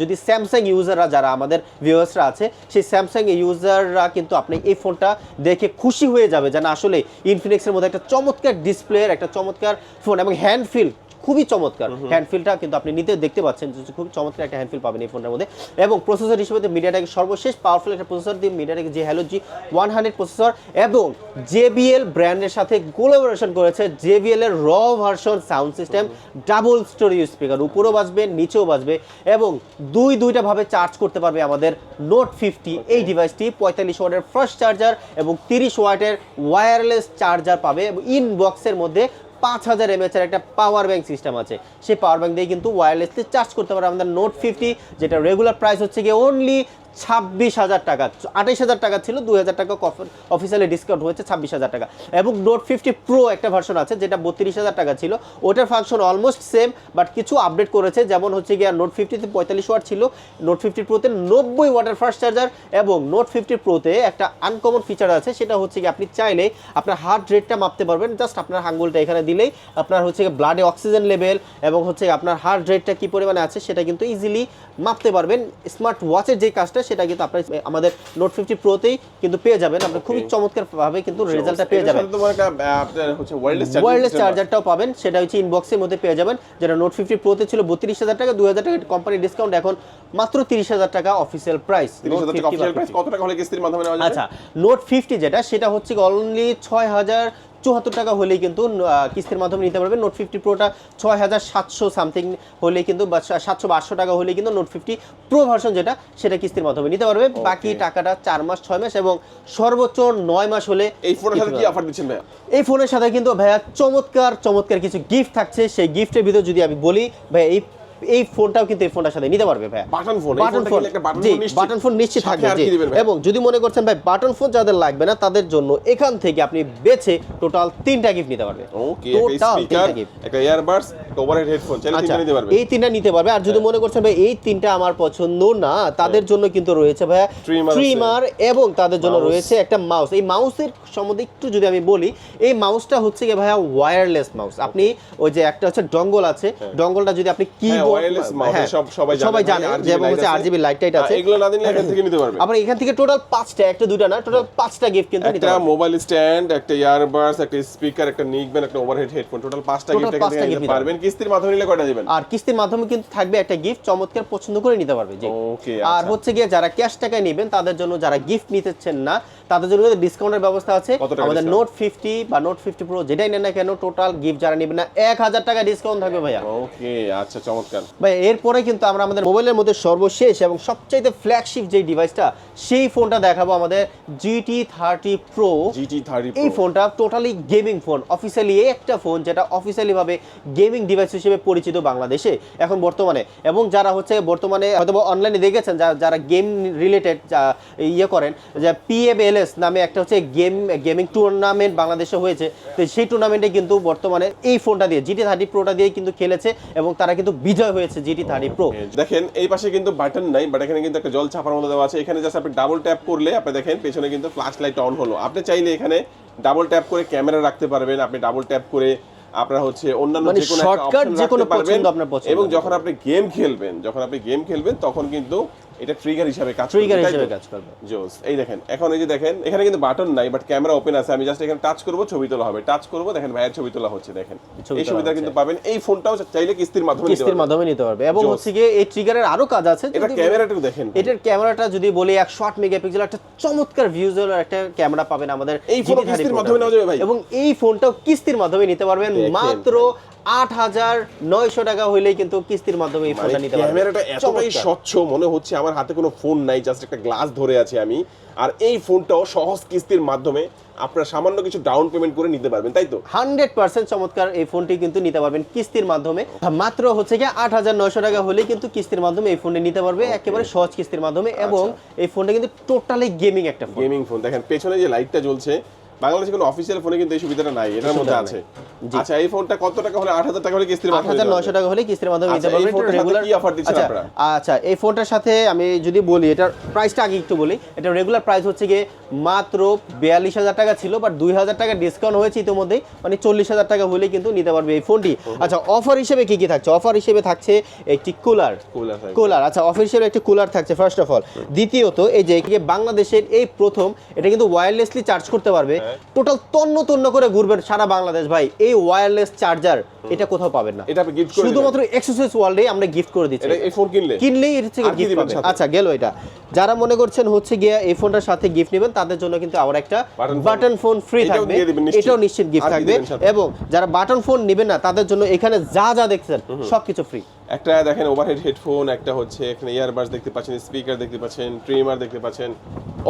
Speaker 1: যদি স্যামসাং ইউজাররা যারা আমাদের ভিউয়ার্সরা আছে, সেই স্যামসাং ইউজাররা কিন্তু আপনি এই ফোনটা দেখে খুশি হয়ে যাবে যেন আসলে ইনফিনিক্সের মধ্যে একটা চমৎকার ডিসপ্লের একটা চমৎকার ফোন এবং হ্যান্ড ফিল খুবই চমৎকার। হ্যান্ডফিলটা কিন্তু আপনি নিতে দেখতে পাচ্ছেন যে খুব চমৎকার একটা হ্যান্ডফিল পাবেন এই ফোনটার মধ্যে। এবং প্রসেসর হিসেবে মিডিয়াটেক সর্বশেষ পাওয়ারফুল একটা প্রসেসর দিয়ে মিডিয়াটেক যে Helio G one hundred processor এবং জেবিএল ব্র্যান্ডের সাথে কোলাবোরেশন করেছে জেবিএল এর র version sound system double story speaker উপরেও বাজবে নিচেও বাজবে এবং দুই দুইটা ভাবে চার্জ করতে পারবে আমাদের নোট ফিফটি এই ডিভাইসটি পঁয়তাল্লিশ ওয়াটের ফার্স্ট চার্জার এবং তিরিশ ওয়াটের ওয়্যারলেস চার্জার পাবে এবং ইনবক্সের মধ্যে পাঁচ হাজার এমএচের একটা পাওয়ার ব্যাঙ্ক সিস্টেম আছে। সেই পাওয়ার ব্যাঙ্ক দিয়ে কিন্তু ওয়্যারলেসলি চার্জ করতে পারে আমাদের নোট ফিফটি যেটা রেগুলার প্রাইস হচ্ছে গিয়ে অনলি ছাব্বিশ হাজার টাকা, আঠাইশ হাজার টাকা ছিল, দুই হাজার টাকা অফিসিয়ালি ডিসকাউন্ট হয়েছে ছাব্বিশ হাজার টাকা। এবং নোট ফিফটি প্রো একটা ভার্সন আছে, যেটা বত্রিশ হাজার টাকা ছিল। ওটার ফাংশন অলমোস্ট সেম বাট কিছু আপডেট করেছে, যেমন হচ্ছে গিয়ে নোট ফিফটিতে পঁয়তাল্লিশ ওয়াট ছিল নোট ফিফটি প্রোতে নব্বই ওয়াটার ফার্স্ট চার্জার এবং নোট ফিফটি প্রোতে একটা আনকমন ফিচার আছে, সেটা হচ্ছে কি আপনি চাইলে আপনার হার্ট রেটটা মাপতে পারবেন জাস্ট আপনার আঙ্গুলটা এখানে দিলেই আপনার হচ্ছে ব্লাডে অক্সিজেন লেভেল এবং হচ্ছে আপনার হার্ট রেটটা কী পরিমাণে আছে, সেটা কিন্তু ইজিলি মাপতে পারবেন। স্মার্ট ওয়াচের যে কাজটা সেটা কিন্তু আপনার আমাদের নোট ফিফটি প্রোতেই কিন্তু পেয়ে যাবেন। আপনি খুবই চমৎকার ভাবে কিন্তু রেজাল্টটা পেয়ে যাবেন।
Speaker 2: ওয়্যারলেস
Speaker 1: চার্জারটাও পাবেন সেটা হচ্ছে ইনবক্সের মধ্যে পেয়ে যাবেন যেটা নোট ফিফটি প্রোতে ছিল বত্রিশ হাজার টাকা দুই হাজার টাকা কোম্পানি ডিসকাউন্ট এখন মাত্র তিরিশ হাজার টাকা অফিসিয়াল প্রাইস
Speaker 2: তিরিশ অফিসিয়াল প্রাইস কত টাকা হলে কিস্তির মাধ্যমে
Speaker 1: আচ্ছা নোট ফিফটি যেটা সেটা হচ্ছে অনলি ছয় হাজার চুয়াত্তর টাকা হলেই কিন্তু কিস্তির মাধ্যমে নিতে পারবেন। নোট ফিফটি প্রোটা ছয় হাজার সাতশো সামথিং হলেই কিন্তু বা সাতশো বা আটশো টাকা হলেই কিন্তু নোট ফিফটি প্রো ভার্সন যেটা সেটা কিস্তির মাধ্যমে নিতে পারবে। বাকি টাকাটা চার মাস ছয় মাস এবং সর্বোচ্চ নয় মাস হলে
Speaker 2: এই ফোনের সাথে কি অফার দিচ্ছেন ভাইয়া?
Speaker 1: এই ফোনের সাথে কিন্তু ভাইয়া চমৎকার চমৎকার কিছু গিফট থাকছে। সেই গিফটের ভিতর যদি আমি বলি ভাইয়া এই এই ফোনটাও কিন্তু এই ফোনটার সাথে নিতে পারবে ভাইয়া।
Speaker 2: Button phone
Speaker 1: button phone. জি
Speaker 2: ফোন নিশ্চিত
Speaker 1: বাটন ফোন নিশ্চিত থাকবে জি।
Speaker 2: কি ভাই?
Speaker 1: এবং যদি মনে করছেন ভাই বাটন ফোন যাদের লাগবে না তাদের জন্য এখান থেকে আপনি বেছে টোটাল তিনটা গিফট নিতে পারবে।
Speaker 2: ওকে
Speaker 1: টোটাল তিনটা গিফট
Speaker 2: একটা ইয়ারবাডস ওভারহেড হেডফোন চাইলে
Speaker 1: আচ্ছা
Speaker 2: তিনটা নিতে পারবে।
Speaker 1: এই তিনটা নিতে পারবে। আর যদি মনে করছেন ভাই এই তিনটা আমার পছন্দ না তাদের জন্য কিন্তু রয়েছে
Speaker 2: আছে।
Speaker 1: ট্রিমার এবং তাদের জন্য রয়েছে একটা মাউস এই মাউসের সম্বন্ধে একটু যদি আমি বলি এই মাউসটা হচ্ছে কি ভাইয়া ওয়্যারলেস মাউস আপনি ওই যে একটা হচ্ছে ডঙ্গল আছে ডঙ্গলটা যদি আপনি
Speaker 2: হ্যাঁ,
Speaker 1: কিবোর্ড
Speaker 2: wireless সব- সবাই জানে
Speaker 1: সবাই জানে যেমন হচ্ছে আরজিবি লাইট টাইট আছে।
Speaker 2: এগুলো না দিলে এখান থেকে নিতে পারবে।
Speaker 1: আবার এখান থেকে টোটাল পাঁচটা একটা দুটা না টোটাল পাঁচটা গিফট কিন্তু নিতে
Speaker 2: একটা মোবাইল স্ট্যান্ড একটা ইয়ারবাডস একটা স্পিকার একটা নিকব্যান্ড একটা ওভারহেড হেডফোন টোটাল পাঁচটা গিফট এখান থেকে নিতে
Speaker 1: নিতে
Speaker 2: পারবেন। কিস্তির মাধ্যমে নিলে কয়টা দিবেন?
Speaker 1: আর কিস্তির মাধ্যমে কিন্তু থাকবে একটা গিফট চমৎকার পছন্দ করে নিতে পারবে জি।
Speaker 2: ওকে
Speaker 1: আর হচ্ছে গিয়ে যারা ক্যাশ টাকায় নেবেন তাদের জন্য যারা গিফট নিতেছেন না তাদের জন্য ডিসকাউন্টের ব্যবস্থা আছে। আমাদের নোট ফিফটি বা নোট ফিফটি প্রো যেটাই নেন না কেন টোটাল গিফট যারা নেবেন না এক হাজার টাকা ডিসকাউন্ট থাকবে ভাইয়া।
Speaker 2: ওকে আচ্ছা চমৎকার।
Speaker 1: ভাই এরপরে কিন্তু আমরা আমাদের মোবাইলের মধ্যে সর্বশেষ এবং সবচাইতে ফ্ল্যাগশিপ যেই ডিভাইসটা সেই ফোনটা দেখাবো আমাদের GT thirty pro
Speaker 2: GT thirty
Speaker 1: এই ফোনটা টোটালি গেমিং ফোন অফিসিয়ালি একটা ফোন যেটা অফিসিয়ালি ভাবে গেমিং ডিভাইস হিসেবে পরিচিত বাংলাদেশে এখন বর্তমানে। এবং যারা হচ্ছে বর্তমানে হয়তো অনলাইনে দেখেছেন যারা গেম রিলেটেড ইয়ে করেন যে পিএমএলএস নামে একটা হচ্ছে গেম গেমিং টুর্নামেন্ট বাংলাদেশে হয়েছে তো সেই টুর্নামেন্টে কিন্তু বর্তমানে এই ফোনটা দিয়ে জিটি থার্টি প্রোটা দিয়ে কিন্তু খেলেছে এবং তারা কিন্তু বিজয় হয়েছে জিটি থার্টি প্রো।
Speaker 2: দেখেন এই পাশে কিন্তু বাটন নাই বাট এখানে কিন্তু একটা জল ছাপার মতো দেওয়া আছে। এখানে জাস্ট আপনি ডাবল ট্যাপ করলে আপনি দেখেন পেছনে কিন্তু ফ্ল্যাশ লাইট অন হলো। আপনি চাইলে এখানে ডাবল ট্যাপ করে ক্যামেরা রাখতে পারবেন আপনি ডাবল ট্যাপ করে আপনার হচ্ছে অন্যান্য যে কোনো
Speaker 1: shortcut যে কোনো। পছন্দ আপনার পছন্দ
Speaker 2: এবং যখন আপনি গেম খেলবেন যখন আপনি গেম খেলবেন তখন কিন্তু এটা ট্রিগার হিসাবে কাজ
Speaker 1: ট্রিগার হিসেবে কাজ করবে।
Speaker 2: জোস এই দেখেন এখন এই যে দেখেন এখানে কিন্তু বাটন নাই বাট ক্যামেরা ওপেন আছে আমি জাস্ট এখানে টাচ করব ছবি তোলা হবে। টাচ করব দেখেন ভাইয়ের ছবি তোলা হচ্ছে দেখেন। এই সুবিধা কিন্তু পাবেন এই ফোনটাও চাইলে কিস্তির মাধ্যমে
Speaker 1: কিস্তির মাধ্যমে নিতে পারবে। এবং হচ্ছে গিয়ে এই ট্রিগারের আরও কাজ আছে
Speaker 2: এটা ক্যামেরাটাও দেখেন
Speaker 1: এটার ক্যামেরাটা যদি বলি একশো আট মেগাপিক্সেল একটা চমৎকার ভিউজুয়াল একটা ক্যামেরা পাবেন আমাদের
Speaker 2: এই
Speaker 1: GT30
Speaker 2: কিস্তির মাধ্যমে নেওয়া যাবে ভাই?
Speaker 1: এবং এই ফোনটাও কিস্তির মাধ্যমে নিতে পারবেন। মাত্র আট হাজার নয়শো টাকা হইলেই কিন্তু কিস্তির মাধ্যমে এই
Speaker 2: মানে
Speaker 1: ফোনটা নিতে পারবেন
Speaker 2: ক্যামেরাটা এতটাই স্বচ্ছ মনে হচ্ছে আমার হাতে কোনো ফোন নাই জাস্ট একটা গ্লাস ধরে আছি আমি। আর এই ফোনটাও সহজ কিস্তির মাধ্যমে আপনারা সামান্য কিছু ডাউন পেমেন্ট করে নিতে পারবেন তাই তো?
Speaker 1: হান্ড্রেড পার্সেন্ট চমৎকার এই ফোনটি কিন্তু নিতে পারবেন কিস্তির মাধ্যমে। মাত্র হচ্ছে কি আট হাজার নয়শো টাকা হলেই কিন্তু কিস্তির মাধ্যমে এই ফোনটি নিতে পারবে একেবারে সহজ কিস্তির মাধ্যমে। এবং এই ফোনটা কিন্তু টোটালি গেমিং একটা
Speaker 2: গেমিং ফোন দেখেন পেছনে যে লাইটটা জ্বলছে বাংলাদেশে কোনো অফিসিয়াল ফোনে কিন্তু এই সুবিধাটা নাই এটার মধ্যে আছে। আচ্ছা এই ফোনটা কত টাকা হলে? টাকা হলে কিস্তির মাধ্যমে?
Speaker 1: টাকা হলে কিস্তির মাধ্যমে নিতে পারবেন রেগুলার
Speaker 2: কি দিচ্ছেন
Speaker 1: আচ্ছা
Speaker 2: আপনারা?
Speaker 1: আচ্ছা এই ফোনটার সাথে আমি যদি বলি এটার প্রাইসটা আগে একটু বলি এটা রেগুলার প্রাইস হচ্ছে গিয়ে মাত্র বিয়াল্লিশ হাজার টাকা ছিল বাট দুই হাজার টাকা ডিসকাউন্ট হয়েছে ইতিমধ্যেই মানে চল্লিশ হাজার টাকা হলে কিন্তু নিতে পারবে এই ফোনটি আচ্ছা অফার হিসেবে কি কি থাকছে? অফার হিসেবে থাকছে একটি কুলার কুলার আচ্ছা অফার হিসেবে একটি কুলার থাকছে ফার্স্ট অফ অল দ্বিতীয়ত এই যে বাংলাদেশের এই প্রথম এটা কিন্তু ওয়্যারলেসলি চার্জ করতে পারবে।
Speaker 2: হ্যাঁ।
Speaker 1: টোটাল তন্ন তন্ন করে ঘুরবেন সারা বাংলাদেশ ভাই। এই ওয়্যারলেস চার্জার এটা কোথাও পাবেন না।
Speaker 2: এটা করে
Speaker 1: শুধুমাত্র এক্সেসরিজ ওয়ার্ল্ডে আমরা গিফট করে দিচ্ছি।
Speaker 2: এটা এই ফোন কিনলে।
Speaker 1: কিনলেই এর থেকে গিফট পাবেন। আচ্ছা গেল এটা। যারা মনে করছেন হচ্ছে গিয়ে এই ফোনটার সাথে গিফট নেবেন তাদের জন্য কিন্তু আবার একটা বাটন ফোন ফ্রি থাকবে। এটাও নিশ্চিত গিফট থাকবে। এবং যারা বাটন ফোন নেবেন না তাদের জন্য এখানে যা যা দেখছেন সবকিছু ফ্রি
Speaker 2: একটা দেখেন ওভারহেড হেডফোন একটা হচ্ছে এখানে ইয়ারবাডস দেখতে পাচ্ছেন স্পিকার দেখতে পাচ্ছেন ট্রিমার দেখতে পাচ্ছেন।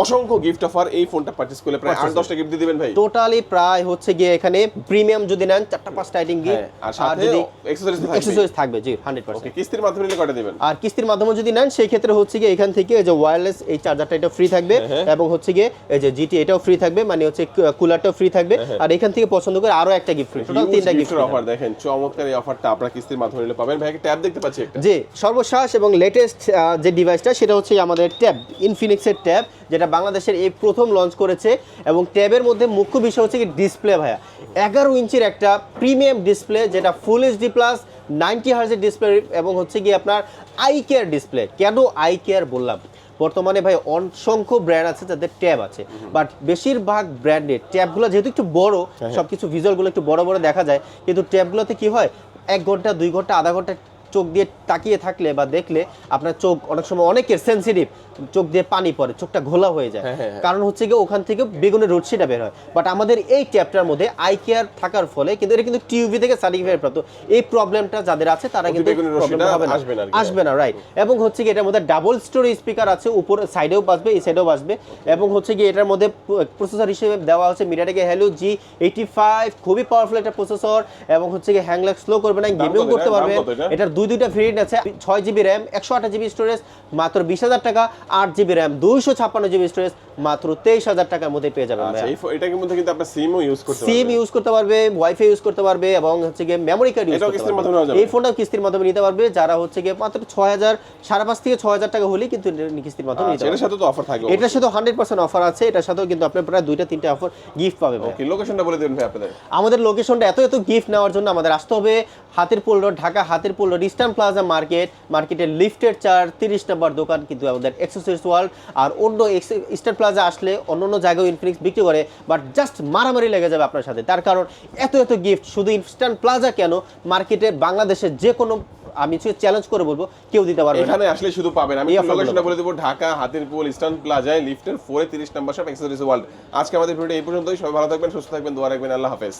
Speaker 2: অসংখ্য গিফট অফার এই ফোনটা পারচেজ করলে প্রায় আট দশটা গিফট দিয়ে দিবেন ভাই?
Speaker 1: টোটালি প্রায় হচ্ছে গিয়ে এখানে প্রিমিয়াম যদি নেন চারটা পাঁচটা আইটেম
Speaker 2: হ্যাঁ, আর
Speaker 1: যদি এক্সেসরিজ থাকবে। জি হান্ড্রেড
Speaker 2: ওকে কিস্তির মাধ্যমে নিলে দিবেন?
Speaker 1: আর কিস্তির মাধ্যমে যদি নেন সেই ক্ষেত্রে হচ্ছে গিয়ে এখান থেকে এই যে ওয়্যারলেস এই চার্জারটা এটা ফ্রি থাকবে
Speaker 2: হ্যাঁ।
Speaker 1: এবং হচ্ছে গিয়ে এই যে জিটি এটাও ফ্রি থাকবে মানে হচ্ছে কুলারটাও ফ্রি থাকবে।
Speaker 2: হ্যাঁ।
Speaker 1: আর এখান থেকে পছন্দ করে আরও একটা গিফট ফ্রি টোটাল তিনটা
Speaker 2: গিফটের অফার দেখেন চমৎকার এই অফারটা আপনারা কিস্তির মাধ্যমে নিলে পাবেন। ভাই ট্যাব দেখতে পাচ্ছি একটা।
Speaker 1: জি সর্বশেষ এবং লেটেস্ট যে ডিভাইসটা সেটা হচ্ছে আমাদের ট্যাব ইনফিনিক্সের ট্যাব যেটা বাংলাদেশের এই প্রথম লঞ্চ করেছে। এবং ট্যাবের মধ্যে মুখ্য বিষয় হচ্ছে কি ডিসপ্লে ভাইয়া। এগারো ইঞ্চির একটা প্রিমিয়াম ডিসপ্লে যেটা ফুল এইচডি প্লাস নাইনটি হার্জের ডিসপ্লে এবং হচ্ছে কি আপনার আই কেয়ার ডিসপ্লে কেন আই কেয়ার বললাম? বর্তমানে ভাই অসংখ্য ব্র্যান্ড আছে যাদের ট্যাব আছে। বাট বেশিরভাগ ব্র্যান্ডের ট্যাবগুলো যেহেতু একটু বড় সবকিছু ভিজুয়ালগুলো একটু বড় বড় দেখা যায়। কিন্তু ট্যাবগুলোতে কি হয়? এক ঘণ্টা দুই ঘণ্টা আধা ঘণ্টা চোখ দিয়ে তাকিয়ে থাকলে বা দেখলে আপনার চোখ অনেক সময় অনেকের সেন্সিটিভ চোখ দিয়ে পানি পড়ে চোখটা ঘোলা হয়ে যায়।
Speaker 2: হ্যাঁ, হ্যাঁ, হ্যাঁ।
Speaker 1: কারণ হচ্ছে গিয়ে ওখান থেকে বেগুনের রশ্মিটা বের হয়। বাট আমাদের এই ট্যাপটার মধ্যে আই কেয়ার থাকার ফলে কিন্তু এটা কিন্তু টিউবি থেকে সার্টিফাইড প্রাপ্ত। এই প্রবলেমটা যাদের আছে তারা কিন্তু
Speaker 2: আসবে না
Speaker 1: রাইট এবং হচ্ছে কি এটার মধ্যে ডাবল স্টোরি স্পিকার আছে উপর সাইডেও বাজবে এই সাইডেও বাজবে। এবং হচ্ছে কি এটার মধ্যে প্রসেসর হিসেবে দেওয়া হচ্ছে মিডিয়াটেকে হ্যালো জি এইটি ফাইভ খুবই পাওয়ারফুল একটা প্রসেসর এবং হচ্ছে কি হ্যাং ল্যাগ স্লো করবে না গেমিং করতে পারবে। এটার দুই দুইটা ভেরিয়েন্ট আছে ছয় জিবি র্যাম একশো আঠাশ জিবি স্টোরেজ মাত্র বিশ হাজার টাকা আট জিবি র্যাম দুইশো ছাপ্পান্ন জিবি স্টোরেজ মাত্র তেইশ হাজার টাকার মধ্যে পেয়ে যাবেন
Speaker 2: আচ্ছা এটার মধ্যে কিন্তু আপনার সিমও ইউজ করতে
Speaker 1: সিম ইউজ করতে পারবে ওয়াইফাই ইউজ করতে পারবে এবং হচ্ছে গিয়ে মেমোরি কার্ড ইউজ করতে
Speaker 2: কিস্তির
Speaker 1: পারবে? এই ফোনটাও কিস্তির মাধ্যমে নিতে পারবে যারা হচ্ছে গিয়ে মাত্র ছয় হাজার সাড়ে পাঁচ থেকে ছয় হাজার টাকা হলেই কিন্তু কিস্তির মাধ্যমে নিতে
Speaker 2: আচ্ছা এটার সাথে তো অফার থাকবে
Speaker 1: এটার সাথে হান্ড্রেড পার্সেন্ট অফার আছে এটার সাথেও কিন্তু আপনার প্রায় দুইটা তিনটা অফার গিফট পাবে
Speaker 2: ওকে লোকেশনটা বলে দেবেন ভাই আপনাদের।
Speaker 1: আমাদের লোকেশনটা এত এত গিফট নেওয়ার জন্য আমাদের আসতে হবে Hatirpool road Dhaka Hatirpool road Eastern Plaza market মার্কেটের লিফটের চার তিরিশ নম্বর দোকান কিন্তু আমাদের এক্সেসরিজ ওয়ার্ল্ড আর অন্য ইস্টার্ন প্লাজা আসলে অন্য অন্য জায়গায় ইনফিনিক্স বিক্রি করে বাট জাস্ট মারামারি লেগে যাবে আপনার সাথে। তার কারণ এত এত গিফট শুধু ইস্টার্ন প্লাজা কেন মার্কেটে বাংলাদেশের যে কোনো আমি চ্যালেঞ্জ করে বলব কেউ দিতে পারবে
Speaker 2: এখানে আসলে শুধু পাবেন। আমি লোকেশনটা বলে দেবো ঢাকা হাতিরপুল ইস্টার্ন প্লাজায় লিফটের ফোরে তিরিশ নাম্বার সব এক্সেসরিজ ওয়ার্ল্ড আজকে আমাদের ভিডিও এই পর্যন্তই। সবাই ভালো থাকবেন সুস্থ থাকবেন দোয়া রাখবেন আল্লাহ হাফেজ।